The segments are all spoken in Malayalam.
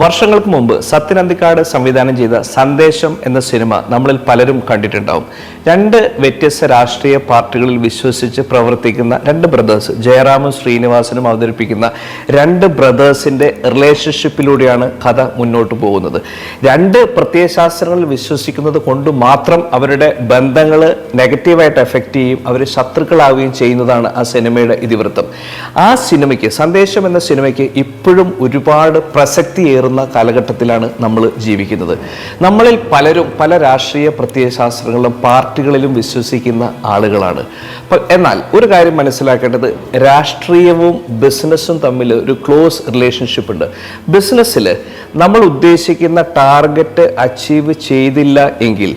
വർഷങ്ങൾക്ക് മുമ്പ് സത്യനന്ദിക്കാട് സംവിധാനം ചെയ്ത സന്ദേശം എന്ന സിനിമ നമ്മളിൽ പലരും കണ്ടിട്ടുണ്ടാവും. രണ്ട് വ്യത്യസ്ത രാഷ്ട്രീയ പാർട്ടികളിൽ വിശ്വസിച്ച് പ്രവർത്തിക്കുന്ന രണ്ട് ബ്രദേഴ്സ് ജയറാമും ശ്രീനിവാസനും അവതരിപ്പിക്കുന്ന രണ്ട് ബ്രദേഴ്സിന്റെ റിലേഷൻഷിപ്പിലൂടെയാണ് കഥ മുന്നോട്ട് പോകുന്നത്. രണ്ട് പ്രത്യയശാസ്ത്രങ്ങളിൽ വിശ്വസിക്കുന്നത് കൊണ്ട് മാത്രം അവരുടെ ബന്ധങ്ങൾ നെഗറ്റീവായിട്ട് എഫക്റ്റ് ചെയ്യും അവർ ശത്രുക്കളാവുകയും ചെയ്യുന്നതാണ് ആ സിനിമയുടെ ഇതിവൃത്തം. ആ സിനിമയ്ക്ക് സന്ദേശം എന്ന സിനിമയ്ക്ക് ഇപ്പോഴും ഒരുപാട് പ്രസക്തിയേറുന്ന കാലഘട്ടത്തിലാണ് നമ്മൾ ജീവിക്കുന്നത്. നമ്മളിൽ പലരും പല രാഷ്ട്രീയ പ്രത്യയശാസ്ത്രങ്ങളിലും പാർട്ടികളിലും വിശ്വസിക്കുന്ന ആളുകളാണ്. എന്നാൽ ഒരു കാര്യം മനസ്സിലാക്കേണ്ടത് രാഷ്ട്രീയവും ബിസിനസ്സും തമ്മിൽ ഒരു ക്ലോസ് റിലേഷൻഷിപ്പ് ഉണ്ട്. ബിസിനസ്സിൽ നമ്മൾ ഉദ്ദേശിക്കുന്ന ടാർഗറ്റ് അച്ചീവ് ചെയ്തില്ല എങ്കിൽ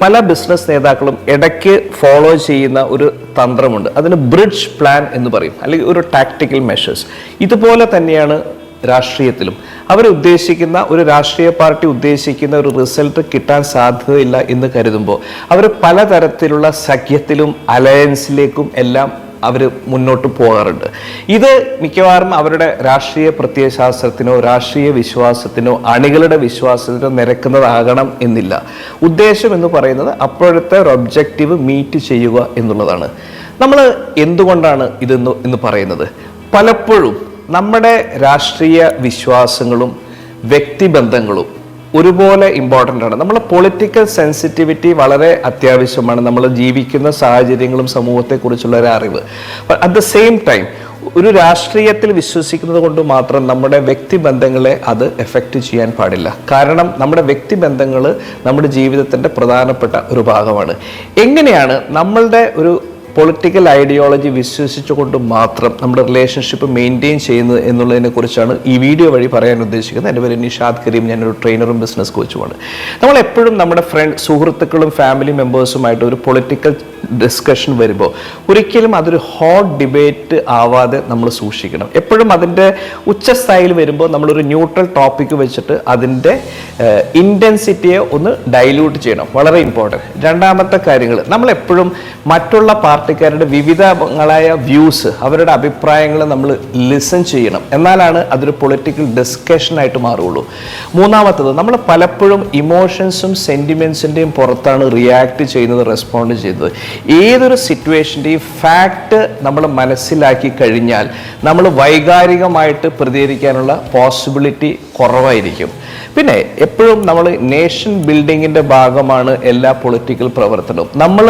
പല ബിസിനസ് നേതാക്കളും ഇടയ്ക്ക് ഫോളോ ചെയ്യുന്ന ഒരു തന്ത്രമുണ്ട്. അതിന് ബ്രിഡ്ജ് പ്ലാൻ എന്ന് പറയും അല്ലെങ്കിൽ ഒരു ടാക്ടിക്കൽ മെഷേഴ്സ് ഇതുപോലെ തന്നെയാണ് രാഷ്ട്രീയത്തിലും. അവർ ഉദ്ദേശിക്കുന്ന ഒരു രാഷ്ട്രീയ പാർട്ടി ഉദ്ദേശിക്കുന്ന ഒരു റിസൾട്ട് കിട്ടാൻ സാധ്യതയില്ല എന്ന് കരുതുമ്പോൾ അവർ പലതരത്തിലുള്ള സഖ്യത്തിലും അലയൻസിലേക്കും എല്ലാം അവർ മുന്നോട്ട് പോകാറുണ്ട്. ഇത് മിക്കവാറും അവരുടെ രാഷ്ട്രീയ പ്രത്യയശാസ്ത്രത്തിനോ രാഷ്ട്രീയ വിശ്വാസത്തിനോ അണികളുടെ വിശ്വാസത്തിനോ നിരക്കുന്നതാകണം എന്നില്ല. ഉദ്ദേശം എന്ന് പറയുന്നത് അപ്പോഴത്തെ ഒരു ഒബ്ജക്റ്റീവ് മീറ്റ് ചെയ്യുക എന്നുള്ളതാണ്. നമ്മൾ എന്തുകൊണ്ടാണ് ഇതെന്ന് എന്ന് പറയുന്നത്? പലപ്പോഴും നമ്മുടെ രാഷ്ട്രീയ വിശ്വാസങ്ങളും വ്യക്തിബന്ധങ്ങളും ഒരുപോലെ ഇമ്പോർട്ടന്റ് ആണ്. നമ്മളെ പൊളിറ്റിക്കൽ സെൻസിറ്റിവിറ്റി വളരെ അത്യാവശ്യമാണ്. നമ്മൾ ജീവിക്കുന്ന സാഹചര്യങ്ങളും സമൂഹത്തെക്കുറിച്ചുള്ള ഒരു അറിവ്. അറ്റ് ദ സെയിം ടൈം ഒരു രാഷ്ട്രീയത്തിൽ വിശ്വസിക്കുന്നത് കൊണ്ട് മാത്രം നമ്മുടെ വ്യക്തിബന്ധങ്ങളെ അത് എഫക്റ്റ് ചെയ്യാൻ പാടില്ല. കാരണം നമ്മുടെ വ്യക്തിബന്ധങ്ങൾ നമ്മുടെ ജീവിതത്തിന്റെ പ്രധാനപ്പെട്ട ഒരു ഭാഗമാണ്. എങ്ങനെയാണ് നമ്മളുടെ ഒരു പൊളിറ്റിക്കൽ ഐഡിയോളജി വിശ്വസിച്ചുകൊണ്ട് മാത്രം നമ്മുടെ റിലേഷൻഷിപ്പ് മെയിന്റെയിൻ ചെയ്യുന്നത് എന്നുള്ളതിനെ കുറിച്ചാണ് ഈ വീഡിയോ വഴി പറയാൻ ഉദ്ദേശിക്കുന്നത്. എന്റെ പേര് നിഷാദ് കരീം. ഞാനൊരു ട്രെയിനറും ബിസിനസ് കോച്ചുമാണ് നമ്മൾ എപ്പോഴും നമ്മുടെ ഫ്രണ്ട് സുഹൃത്തുക്കളും ഫാമിലി മെമ്പേഴ്സുമായിട്ട് ഒരു പൊളിറ്റിക്കൽ ഡിസ്കഷൻ വരുമ്പോൾ ഒരിക്കലും അതൊരു ഹോട്ട് ഡിബേറ്റ് ആവാതെ നമ്മൾ സൂക്ഷിക്കണം. എപ്പോഴും അതിന്റെ ഉച്ചസ്ഥായിൽ വരുമ്പോൾ നമ്മളൊരു ന്യൂട്രൽ ടോപ്പിക്ക് വെച്ചിട്ട് അതിന്റെ ഇന്റൻസിറ്റിയെ ഒന്ന് ഡൈല്യൂട്ട് ചെയ്യണം. വളരെ ഇമ്പോർട്ടന്റ് രണ്ടാമത്തെ കാര്യങ്ങൾ നമ്മളെപ്പോഴും മറ്റുള്ള പാർട്ടിക്കാരുടെ വിവിധങ്ങളായ വ്യൂസ് അവരുടെ അഭിപ്രായങ്ങൾ നമ്മൾ ലിസൺ ചെയ്യണം. എന്നാലാണ് അതൊരു പൊളിറ്റിക്കൽ ഡിസ്കഷനായിട്ട് മാറുള്ളൂ മൂന്നാമത്തത് നമ്മൾ പലപ്പോഴും ഇമോഷൻസും സെന്റിമെൻസിന്റെയും പുറത്താണ് റിയാക്ട് ചെയ്യുന്നത് റെസ്പോണ്ട് ചെയ്യുന്നത്. ഏതൊരു സിറ്റുവേഷന്റെയും ഫാക്റ്റ് നമ്മൾ മനസ്സിലാക്കി കഴിഞ്ഞാൽ നമ്മൾ വൈകാരികമായിട്ട് പ്രതികരിക്കാനുള്ള പോസിബിലിറ്റി കുറവായിരിക്കും. പിന്നെ എപ്പോഴും നമ്മൾ നേഷൻ ബിൽഡിങ്ങിന്റെ ഭാഗമാണ് എല്ലാ പൊളിറ്റിക്കൽ പ്രവർത്തനവും. നമ്മൾ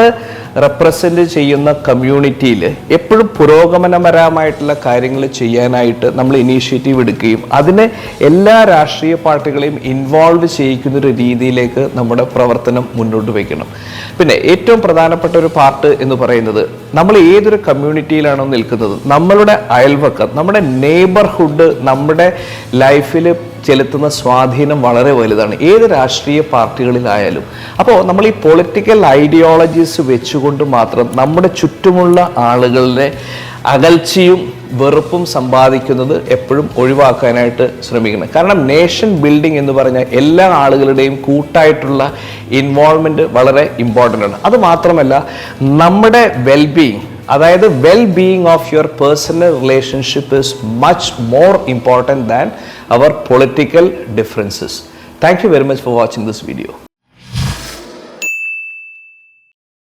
റെപ്രസെന്റ് ചെയ്യുന്ന കമ്മ്യൂണിറ്റിയിൽ എപ്പോഴും പുരോഗമനപരമായിട്ടുള്ള കാര്യങ്ങൾ ചെയ്യാനായിട്ട് നമ്മൾ ഇനീഷ്യേറ്റീവ് എടുക്കുകയും അതിനെ എല്ലാ രാഷ്ട്രീയ പാർട്ടികളെയും ഇൻവോൾവ് ചെയ്യിക്കുന്ന ഒരു രീതിയിലേക്ക് നമ്മുടെ പ്രവർത്തനം മുന്നോട്ട് വയ്ക്കണം. പിന്നെ ഏറ്റവും പ്രധാനപ്പെട്ട ഒരു പാർട്ട് എന്ന് പറയുന്നത് നമ്മൾ ഏതൊരു കമ്മ്യൂണിറ്റിയിലാണോ നിൽക്കുന്നത്? നമ്മളുടെ അയൽവക്കം നമ്മുടെ നെയ്ബർഹുഡ് നമ്മുടെ ലൈഫിൽ ചെലുത്തുന്ന സ്വാധീനം വളരെ വലുതാണ്. ഏത് രാഷ്ട്രീയ പാർട്ടികളിലായാലും. അപ്പോൾ നമ്മൾ ഈ പൊളിറ്റിക്കൽ ഐഡിയോളജീസ് വെച്ചുകൊണ്ട് മാത്രം നമ്മുടെ ചുറ്റുമുള്ള ആളുകളുടെ അകൽച്ചയും വെറുപ്പും സമ്പാദിക്കുന്നത് എപ്പോഴും ഒഴിവാക്കാനായിട്ട് ശ്രമിക്കണം. കാരണം നേഷൻ ബിൽഡിംഗ് എന്ന് പറഞ്ഞാൽ എല്ലാ ആളുകളുടെയും കൂട്ടായിട്ടുള്ള ഇൻവോൾവ്മെന്റ് വളരെ ഇമ്പോർട്ടന്റ് ആണ്. അത് മാത്രമല്ല നമ്മുടെ വെൽബീയിങ് അതായത് well being of your personal relationship is much more important than our political differences. Thank you very much for watching this video.